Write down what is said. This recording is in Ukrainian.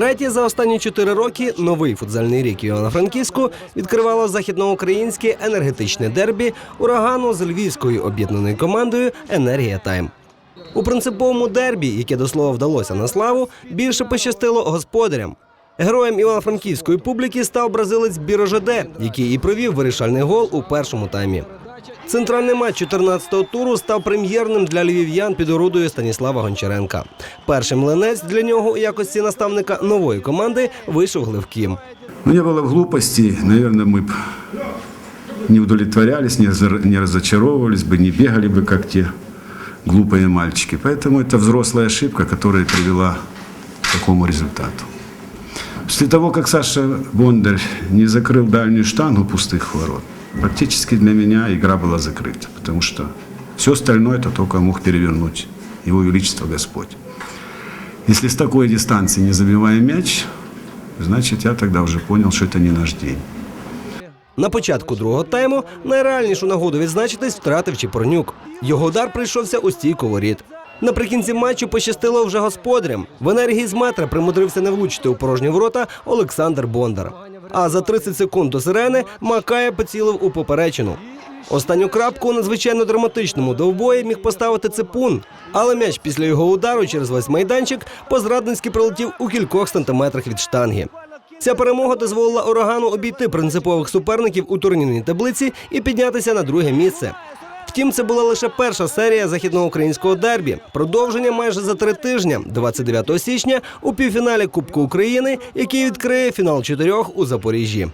Втретє за останні чотири роки новий футзальний рік Івано-Франківську відкривало західноукраїнське енергетичне дербі урагану з львівською об'єднаною командою Енергія Тайм. У принциповому дербі, яке до слова вдалося на славу, більше пощастило господарям. Героєм івано-франківської публіки став бразилець Бірожаде, який і провів вирішальний гол у першому таймі. Центральний матч 14-го туру став прем'єрним для львів'ян під орудою Станіслава Гончаренка. Перший млинець для нього у якості наставника нової команди вийшов Гливкім. Ну, не было глупости, наверное, мы б не удовлетворялись, не, разор- не разочаровывались бы, не бегали бы, как те глупые мальчики. Поэтому это взрослая ошибка, которая привела к такому результату. После того, как Саша Бондарь не закрыл дальнюю штангу пустых ворот, практически для меня игра была закрыта, потому что все остальное это только мог перевернуть Его Величество Господь. Если с такой дистанции не забиваем мяч, значит, я тогда уже понял, что это не наш день. На початку другого тайму найреальнішу нагоду відзначитись втратив Чіпорнюк. Його удар прийшовся у стійку воріт. Наприкінці матчу пощастило вже господарям. В енергії з метра примудрився не влучити у порожні ворота Олександр Бондар. А за 30 секунд до сирени Макая поцілив у поперечину. Останню крапку у надзвичайно драматичному довбої міг поставити ципун, але м'яч після його удару через весь майданчик по-зрадницьки прилетів у кількох сантиметрах від штанги. Ця перемога дозволила урагану обійти принципових суперників у турнірній таблиці і піднятися на друге місце. Втім, це була лише перша серія західноукраїнського дербі. Продовження майже за три тижні, 29 січня, у півфіналі Кубку України, який відкриє фінал чотирьох у Запоріжжі.